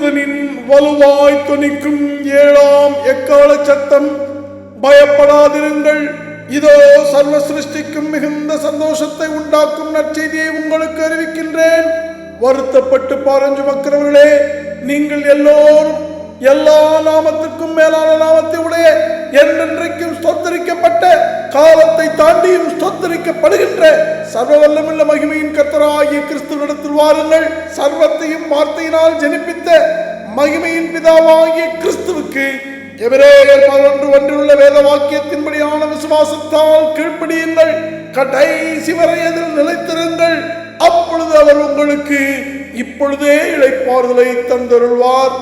தூதனின் வலுவாய் துணிக்கும் ஏழாம் எக்கால சத்தம். பயப்படாதிருங்கள். இதோ சர்வ சிருஷ்டிக்கும் மிகுந்த சந்தோஷத்தை உண்டாக்கும் நற்செய்தியை உங்களுக்கு அறிவிக்கின்றேன். வருத்தப்பட்டு பாரஞ்சு மக்களவர்களே நீங்கள் எல்லோரும் எல்லா நாமத்துக்கும் மேலான நாமத்தை உடைய என்றென்றைக்கும் ஸ்தோத்தரிக்கப்பட்ட காலத்தை தாண்டியும் ஸ்தோத்தரிக்கப்படுகின்ற சர்வ வல்லமுள்ள மகிமையின் கத்தராகிய கிறிஸ்துவிடத்தில் வாருங்கள். சர்வத்தையும் வார்த்தையினால் ஜனிப்பித்த மகிமையின் பிதாவாகிய கிறிஸ்துவுக்கு எவரேயர் பதினொன்று ஒன்றிலுள்ள வேத வாக்கியத்தின்படியான விசுவாசத்தால் கீழ்ப்படியுங்கள். கடைசி வரை எதில் நிலைத்திருங்கள். அப்பொழுது அவர் உங்களுக்கு இப்பொழுதே இளைப்பாறுதலை தந்தருள்வார்.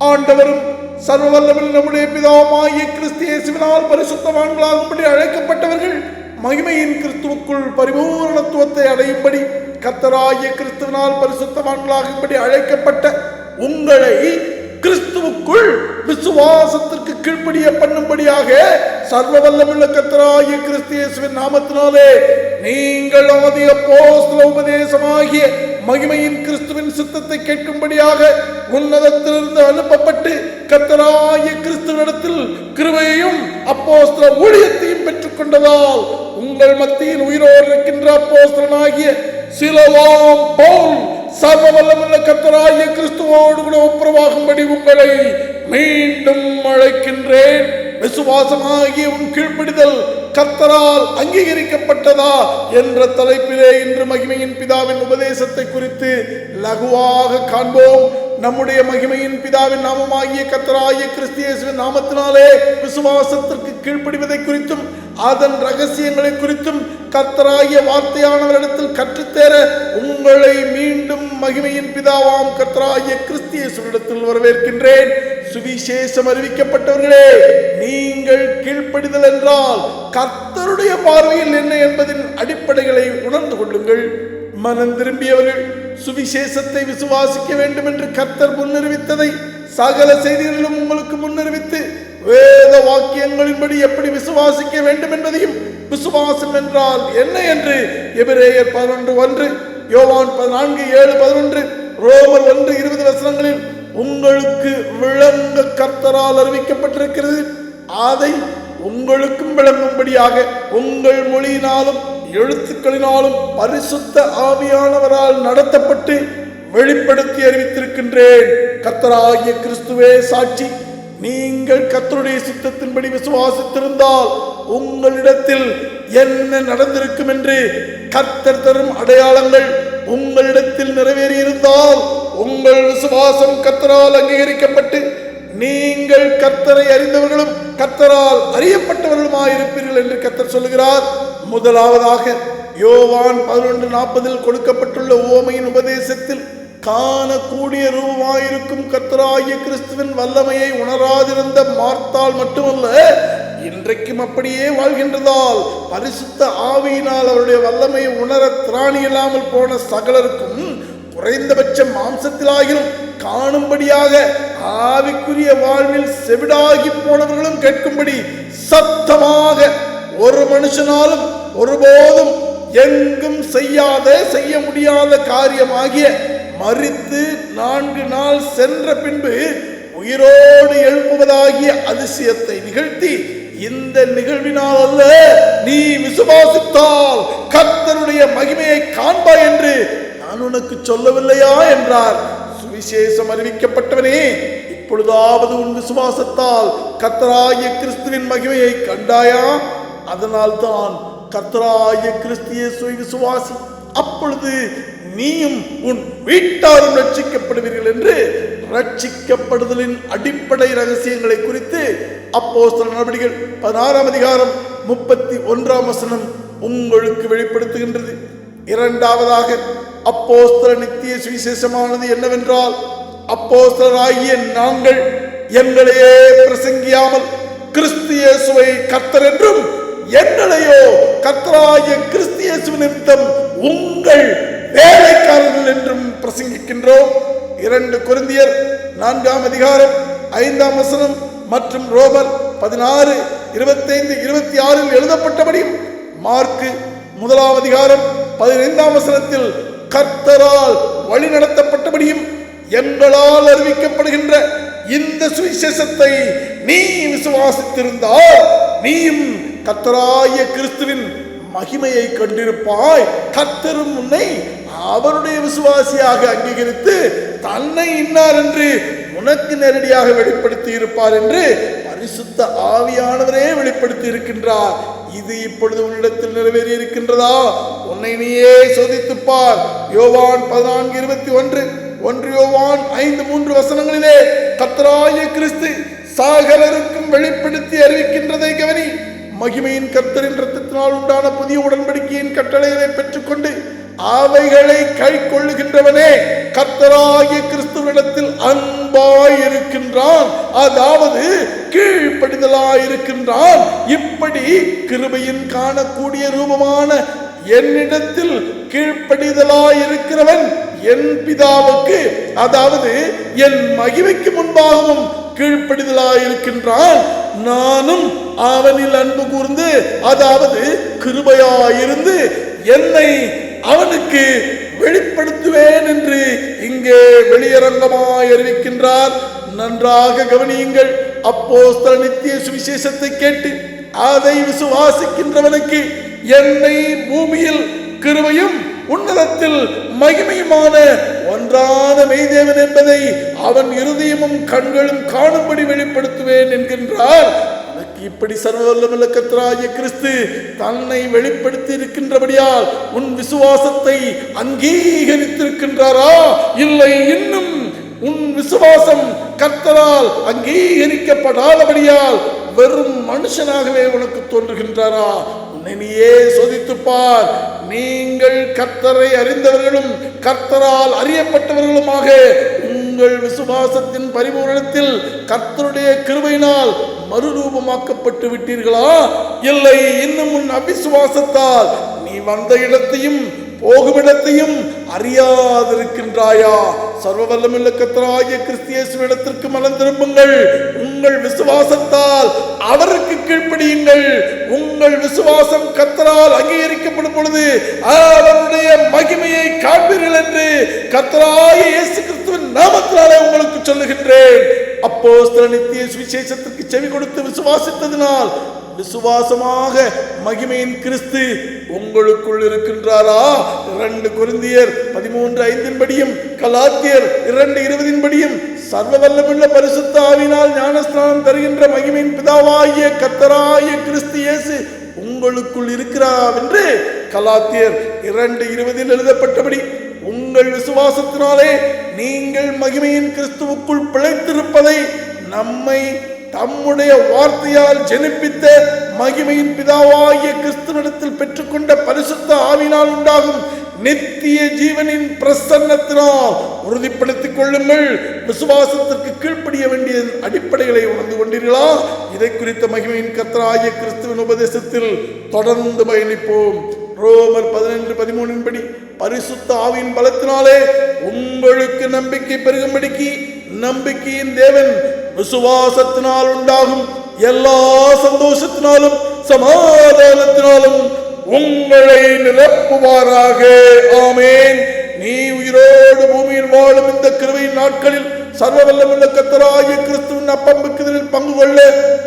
ஆண்டவரும் சர்வவல்லவில் நம்முடைய பிதாவாகிய கிறிஸ்தியேசுவினால் பரிசுத்தவான்களாகும்படி அழைக்கப்பட்டவர்கள் மகிமையின் கிறிஸ்துவுக்குள் பரிபூரணத்துவத்தை அடையும்படி கத்தராய கிறிஸ்துவனால் பரிசுத்தவான்களாகும்படி அழைக்கப்பட்ட உங்களை கிறிஸ்துவுக்குள் விசுவாசத்திற்கு கீழ்ப்படிய பண்ணும்படியாக சர்வ வல்லமுள்ள கர்த்தராகிய நாமத்தினாலே நீங்கள் ஆதி அப்போஸ்தல உபதேசமாகிய மகிமையின் கிறிஸ்துவின் சித்தத்தை கேட்கும்படியாக உன்னதத்திலிருந்து அனுப்பப்பட்டு கத்தராகிய கிறிஸ்துவிடத்தில் கிருவையும் அப்போஸ்தல ஊழியத்தையும் பெற்றுக்கொண்டதால் உங்கள் மத்தியில் உயிரோடு இருக்கின்ற அப்போஸ்தலனாகிய சிலவாம் பவுல் சர்வ வல்லமுள்ள கர்த்தராகிய கிறிஸ்துவோடு கூட ஒப்புரவாகும்படி உங்களை மீண்டும் அழைக்கின்றேன். விசுவாசமாகிய உன் கீழ்ப்பிடிதல் கர்த்தரால் அங்கீகரிக்கப்பட்டதா என்ற தலைப்பிலே இன்று மகிமையின் பிதாவின் உபதேசத்தை குறித்து லகுவாக காண்போம். நம்முடைய மகிமையின் பிதாவின் நாமமாகிய கர்த்தராகிய கிறிஸ்தியேசுவின் நாமத்தினாலே விசுவாசத்திற்கு கீழ்ப்படிவதை குறித்தும் அதன் ரகசியங்களை குறித்தும் கர்த்தராகிய வார்த்தையானவரிடத்தில் கற்றுத்தேர உங்களை மீண்டும் மகிமையின் பிதாவாம் கர்த்தராகிய கிறிஸ்தியேசுவிடத்தில் வரவேற்கின்றேன். சுவிசேஷம் அறிவிக்கப்பட்டவர்களே நீங்கள் கீழ்ப்படிதல் என்றால் கர்த்தருடைய பார்வையில் என்ன என்பதின் அடிப்படைகளை உணர்ந்து கொள்ளுங்கள். மனம் திரும்பியவர்கள் சுவிசேஷத்தை விசுவாசிக்க வேண்டும் என்று கர்த்தர் முன்னறிவித்ததை சகல செய்திகளிலும் உங்களுக்கு முன்னறிவித்து வேத வாக்கியங்களின்படி எப்படி விசுவாசிக்க வேண்டும் என்பதையும் விசுவாசம் என்றால் என்ன என்று எபிரேயர் பதினொன்று ஒன்று யோவான் பதினான்கு ஏழு பதினொன்று ரோமர் ஒன்று இருபது வசனங்களில் உங்களுக்கு விளங்க கர்த்தரால் அறிவிக்கப்பட்டிருக்கிறது. அதை உங்களுக்கும் விளங்கும்படியாக உங்கள் மொழியினாலும் எழுத்துக்களினாலும் பரிசுத்த ஆவியானவரால் நடத்தப்பட்டு வெளிப்படுத்தி அறிவித்திருக்கின்றேன். கர்த்தராகிய கிறிஸ்துவே சாட்சி நீங்கள் கத்தருடைய சித்தத்தின்படி விசுவாசித்திருந்தால் உங்களிடத்தில் என்ன நடந்திருக்கும் என்று கத்தர் தரும் அடையாளங்கள் உங்களிடத்தில் நிறைவேறியிருந்தால் உங்கள் விசுவாசம் கத்தரால் அங்கீகரிக்கப்பட்டு நீங்கள் கத்தரை அறிந்தவர்களும் கத்தரால் அறியப்பட்டவர்களுமாயிருப்பீர்கள் என்று கத்தர் சொல்லுகிறார். முதலாவதாக யோவான் பதினொன்று நாற்பதில் கொடுக்கப்பட்டுள்ள ஓமையின் உபதேசத்தில் காணக்கூடிய ரூபாயிருக்கும் கர்த்தராகிய கிறிஸ்துவின் வல்லமையை உணராதிருந்த மார்த்தால் மட்டுமல்ல இன்றைக்கும் அப்படியே வாழ்கின்றதால் பரிசுத்த ஆவியினால் அவருடைய வல்லமையை உணர திராணி இல்லாமல் போன சகலருக்கும் குறைந்தபட்ச மாம்சத்திலாகிலும் காணும்படியாக ஆவிக்குரிய வாழ்வில் செவிடாகி போனவர்களும் கேட்கும்படி சத்தமாக ஒரு மனுஷனாலும் ஒருபோதும் எங்கும் செய்யாத செய்ய முடியாத காரியமாகிய மறித்து நான்கு நாள் சென்ற பின்பு உயிரோடு எழுப்புவதாகிய அதிசயத்தை நிகழ்த்தி இந்த நிகழ்வினால் அல்ல நீ விசுவாசித்தால் கர்த்தனுடைய மகிமையை காண்பாய் என்று நான் உனக்கு சொல்லவில்லையா என்றார். சுவிசேஷம் அறிவிக்கப்பட்டவனே இப்பொழுதாவது உன் விசுவாசத்தால் கர்த்தராகிய கிறிஸ்துவின் மகிமையை கண்டாயா? அதனால் தான் கர்த்தராகிய கிறிஸ்து இயேசுவை விசுவாசி அப்பொழுது நீயும் உன் வீட்டாரும் ரட்சிக்கப்படுவீர்கள் என்று ரட்சிக்கப்படுதலின் அடிப்படை ரகசியங்களை குறித்து அப்போஸ்தல நடவடிக்கைகள் பதினாறாம் அதிகாரம் முப்பத்தி ஒன்றாம் வசனம் உங்களுக்கு வெளிப்படுத்துகின்றது. இரண்டாவதாக அப்போஸ்தல நித்திய சுவிசேஷமானது என்னவென்றால் அப்போஸ்தலராகிய நாங்கள் எங்களையே பிரசங்கியாமல் கிறிஸ்து இயேசுவை கர்த்தர் என்றும் எங்களையோ கர்த்தராகிய கிறிஸ்து இயேசு நிமித்தம் உங்கள் வேலைக்காரர்கள் என்றும் பிரசங்கிக்கின்றோம். இரண்டு குருந்தியர் நான்காம் அதிகாரம் ஐந்தாம் வசனம் மற்றும் ரோமர் பதினாறு இருபத்தைந்து இருபத்தி ஆறில் எழுதப்பட்டபடியும் மார்க்கு முதலாம் அதிகாரம் பதினைந்தாம் வசனத்தில் கர்த்தரால் வழி நடத்தப்பட்டபடியும் எங்களால் அறிவிக்கப்படுகின்ற இந்த சுவிசேஷத்தை நீ விசுவாசித்திருந்தால் நீயும் கத்தராய கிறிஸ்துவின் மகிமையை கண்டிருப்பாய். கத்தரும் உன்னை அவருடைய விசுவாசியாக அங்கீகரித்து தன்னை இன்னார் என்று உனக்கு நேரடியாக வெளிப்படுத்தி இருப்பார் என்று பரிசுத்த ஆவியானவரே வெளிப்படுத்தி இருக்கின்றார். இது இப்பொழுது உன்னிடத்தில் நிறைவேறி இருக்கின்றதா? உன்னை நீயே சோதித்துப்பார். யோவான் பதினான்கு இருபத்தி ஒன்று. ஒன்று யோவான் ஐந்து மூன்று வசனங்களிலே கத்தராய கிறிஸ்து சாகலருக்கும் வெளிப்படுத்தி அறிவிக்கின்றதை கவனி. மகிமையின் கர்த்தரின் ரத்தத்தினால் உண்டான புதிய உடன்படிக்கையின் கட்டளைகளை பெற்றுக்கொண்டு அவைகளை கை கொள்ளுகின்றவனே. கர்த்தராகிய கிறிஸ்துவனிடத்தில் அன்பாயிருக்கின்றான். அதாவது கீழ்ப்படிதலாயிருக்கின்றான். இப்படி கிருபையின் காணக்கூடிய ரூபமான என்னிடத்தில் கீழ்ப்படிதலாயிருக்கிறவன் என் பிதாவுக்கு அதாவது என் மகிமைக்கு முன்பாகவும் கீழ்ப்படிதலாயிருக்கின்றான். நானும் அவனில் அன்பு கூர்ந்து அதாவது கிருபையாயிருந்து என்னை அவனுக்கு வெளிப்படுத்துவேன் என்று இங்கே வெளியரங்கமாய் அறிவிக்கின்றார். நன்றாக கவனியுங்கள். அப்போ நித்திய சுவிசேஷத்தை கேட்டு அதை விசுவாசிக்கின்றவனுக்கு என்னை பூமியில் கிருபையும் உன்னதத்தில் மகிமையுமான ஒன்றான மெய்தேவன் என்பதை அவன் இருதயமும் கண்களும் காணும்படி வெளிப்படுத்துவேன் என்கின்றார். இப்படி சர்வவல்லமுள்ள கத்ராய கிறிஸ்து தன்னை வெளிப்படுத்தி இருக்கின்றபடியால் உன் விசுவாசத்தை அங்கீகரித்திருக்கின்றாரா? இல்லை இன்னும் உன் விசுவாசம் கர்த்தரால் அங்கீகரிக்கப்படாதபடியால் வெறும் மனுஷனாகவே உனக்கு தோன்றுகின்றாரா? நீயே சோதித்துப்பார். நீங்கள் கர்த்தரை அறிந்தவர்களும் கர்த்தரால் அறியப்பட்டவர்களுமாக உங்கள் விசுவாசத்தின் பரிபூரணத்தில் கர்த்தருடைய கிருபையினால் மறுரூபமாக்கப்பட்டு விட்டீர்களா? இல்லை இன்னும் உன் அவிசுவாசத்தால். நீ வந்த இடத்தையும் போகும் இடத்தையும் அறியாதிருக்கின்றாயா? சர்வ வல்லமுள்ள கத்தராகிய கிறிஸ்தியேசுவிடத்திற்கு மனம் திரும்புங்கள். உங்கள் விசுவாசத்தால் அவருக்கு கீழ்ப்படியுங்கள். உங்கள் விசுவாசம் கத்தரால் அங்கீகரிக்கப்படும் பொழுது அவருடைய மகிமையை காண்பீர்கள் என்று கத்தராய இயேசு கிறிஸ்துவின் நாமத்தினாலே உங்களுக்கு சொல்லுகின்றேன். அப்போ நித்திய சுவிசேஷத்திற்கு செவி கொடுத்து விசுவாசித்ததினால் விசுவாசமாக மகிமையின் கிறிஸ்து உங்களுக்குள் இருக்கின்றாரா? இரண்டு குருந்தியர் பதிமூன்று ஐந்தின் படியும் கலாத்தியர் இரண்டு இருபதின் படியும் சர்வ வல்லமுள்ள பரிசுத்த ஆவினால் தருகின்ற மகிமையின் பிதாவாகிய கத்தராய கிறிஸ்து இயேசு உங்களுக்குள் இருக்கிறார் என்று கலாத்தியர் இரண்டு இருபதில் எழுதப்பட்டபடி உங்கள் விசுவாசத்தினாலே நீங்கள் மகிமையின் கிறிஸ்துவுக்குள் பிழைத்திருப்பதை நம்மை தம்முடைய வார்த்தையால் ஜெனிப்பித்த மகிமையின் பிதாவாகிய கிறிஸ்துவனிடத்தில் பெற்றுக்கொண்ட பரிசுத்த ஆவினால் உண்டாகும் நித்திய ஜீவனின் பிரசன்னத்தினால் உறுதிப்படுத்திக் கொள்ளுங்கள். விசுவாசத்திற்கு கீழ்ப்படிய வேண்டிய அடிப்படைகளை உணர்ந்து கொண்டீர்களா? இதை குறித்த மகிமையின் கத்தராகிய கிறிஸ்துவின் உபதேசத்தில் தொடர்ந்து பயணிப்போம். ரோமர் பதினெண்டு பதிமூணின் படி பரிசுத்த ஆவியின் பலத்தினாலே உங்களுக்கு நம்பிக்கை பெருகும்படிக்கு நம்பிக்கையின் தேவன் விசுவாசத்தினால் உண்டாகும் எல்லா சந்தோஷத்தினாலும் சமாதானத்தினாலும் உங்களை நிரப்புவாராக. ஆமேன். நீ உயிரோடு பூமியில் வாழும் இந்த கிருவையின் நாட்களில் சர்வவல்லமுள்ள கத்தராய கத்தராகிய கிறிஸ்துவின் அப்பம்புக்குதலில் பங்கு கொள்ள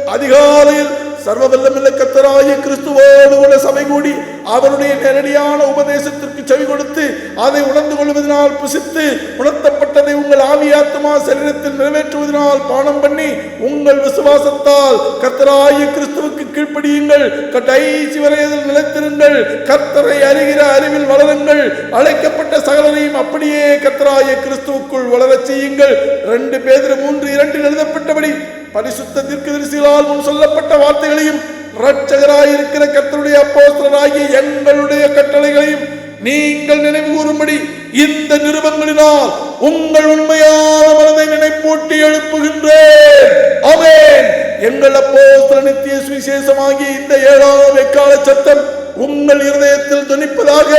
அதிகாலையில் சர்வவல்லமுள்ள கத்தராய கத்தராகிய கிறிஸ்துவோடு உள்ள சபை கூடி அவருடைய நேரடியான உபதேசத்திற்கு செவி கொடுத்து அதை உணர்ந்து கொள்வதனால் புசித்து உணர்த்தப்பட்ட உங்கள் ஆவியாத்மா சரீரத்தில் நிறைவேற்றுவதனால் பானம் பண்ணி உங்கள் விசுவாசத்தால் கத்தராகிய கிறிஸ்துவுக்கு கீழ்ப்படியுங்கள். கடைசி வரையதில் நிலைத்திருங்கள். கர்த்தரை அறிகிற அறிவில் வளருங்கள். அழைக்கப்பட்ட சகலரையும் அப்படியே கத்தராகிய கிறிஸ்துவுக்குள் வளரச் செய்யுங்கள். ரெண்டு பேர் மூன்று இரண்டில் எழுதப்பட்டபடி பரிசுத்த தீர்க்கதரிசிகளால் முன் சொல்லப்பட்ட வார்த்தைகளையும் இரட்சகராயிருக்கிற கர்த்தருடைய அப்போஸ்தலராகிய எங்களுடைய கட்டளைகளையும் நீங்கள் நினைவு கூறும்படி இந்த நிருபங்களினால் உங்கள் உண்மையான மனதை நினைப்பூட்டி எழுப்புகின்றேன். ஆமென். எங்கள் அப்போ நித்திய சுவிசேஷமாகி இந்த ஏழாவது வெக்கால சத்தம் உங்கள் இருதயத்தில் துணிப்பதாக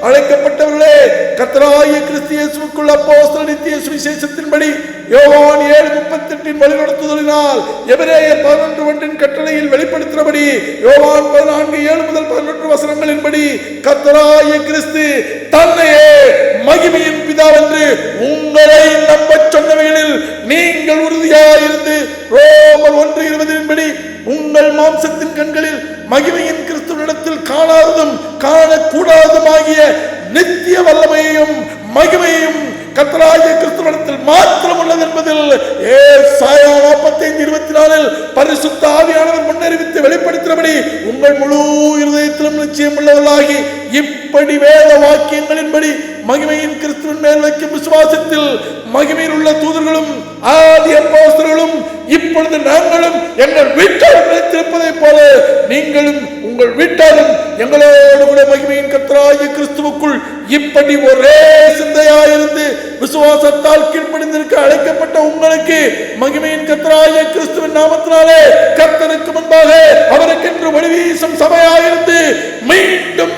அழைக்கப்பட்ட கத்தராய கிறிஸ்தியேசுக்குள்ள அப்போஸ்தல நித்திய சுவிசேஷத்தின்படி யோவான் ஏழு முப்பத்தி எட்டின் வழிநடத்துதலினால் எபிரேயர் பதினொன்று ஒன்றின் கட்டளையில் வெளிப்படுத்தினபடி யோவான் பதினான்கு ஏழு முதல் பதினொன்று வசனங்களின்படி கத்தராய கிறிஸ்து தன்னையே மகிமையின் பிதா என்று உங்களை நம்பச் சொன்னவைகளில் நீங்கள் உறுதியாயிருந்து ரோமர் ஒன்று இருபதின்படி உங்கள் மாம்சத்தின் கண்களில் மகிமையின் கிறிஸ்துவனிடத்தில் காணாததும் காணக்கூடாததுமாகிய நித்திய வல்லமையையும் மகிமையும் கத்தராய கிறிஸ்துவனத்தில் மாத்திரம் உள்ளது என்பதில் ஏசாயா நாற்பத்தைந்து இருபத்தி நாலில் பரிசுத்த ஆவியானவர் முன்னறிவித்து வெளிப்படுத்தினபடி உங்கள் முழு இருதயத்திலும் நிச்சயம் உள்ளவர்களாகி இப்படி வேத வாக்கியங்களின்படி மகிமையின் கிறிஸ்துவின் மேல் வைக்கும் விசுவாசத்தில் மகிமையில் உள்ள தூதர்களும் ஆதி அப்போஸ்தலர்களும் இப்பொழுது நாங்களும் எங்கள் வீட்டார் நிலைத்திருப்பதைப் போல நீங்களும் உங்கள் வீட்டாரும் எங்களோடு கூட மகிமையின் கத்தராகிய கிறிஸ்துவுக்குள் இப்படி ஒரே சிந்தையாயிருந்து விசுவாசத்தால் கீழ்ப்படிந்திருக்க அழைக்கப்பட்ட உங்களுக்கு மகிமையின் கத்தராய கிறிஸ்துவின் நாமத்தினாலே கத்தனுக்கு முன்பாக அவருக்கென்று ஒளி சபையாயிருந்து மீண்டும்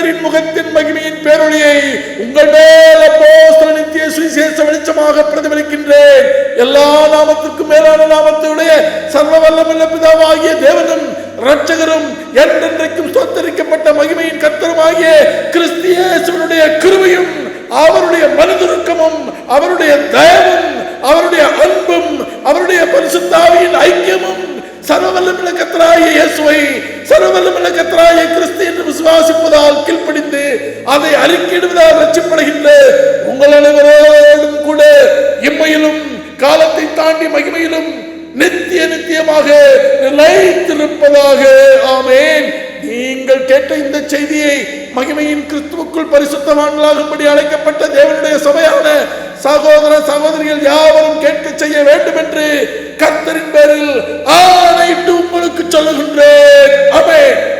கர்த்தரின் முகத்தின் மகிமையின் பேரொழியை உங்கள் மேல அப்போஸ்தல நித்திய சுவிசேஷ வெளிச்சமாக பிரதிபலிக்கின்றேன். எல்லா நாமத்திற்கும் மேலான நாமத்துடைய சர்வ வல்லமல்ல பிதாவாகிய தேவனும் ரட்சகரும் என்றென்றைக்கும் ஸ்தோத்தரிக்கப்பட்ட மகிமையின் கர்த்தருமாகிய கிறிஸ்தியேசுவனுடைய கிருமையும் அவருடைய மனதுருக்கமும் அவருடைய தயவும் அவருடைய அன்பும் அவருடைய பரிசுத்தாவியின் ஐக்கியமும் சர்வவல்லமுள்ள கத்தராய இயேசுவை சர்வவல்லமுள்ள கத்தராய கிறிஸ்து என்று விசுவாசிப்பதால் கீழ்ப்படிந்து அதை அறிக்கையிடுவதால் ரச்சிப்படுகின்ற உங்கள் அனைவரோடும் கூட இம்மையிலும் காலத்தை தாண்டி மகிமையிலும் நித்திய நித்தியமாக நிலைத்திருப்பதாக. ஆமேன். நீங்கள் கேட்ட இந்த செய்தியை மகிமையின் கிறிஸ்துவுக்குள் பரிசுத்தவான்களாகும்படி அழைக்கப்பட்ட தேவனுடைய சபையான சகோதர சகோதரிகள் யாவரும் கேட்க செய்ய வேண்டும் என்று கத்தரின் பேரில் ஆணையிட்டு உங்களுக்கு சொல்லுகின்றேன். ஆமென்.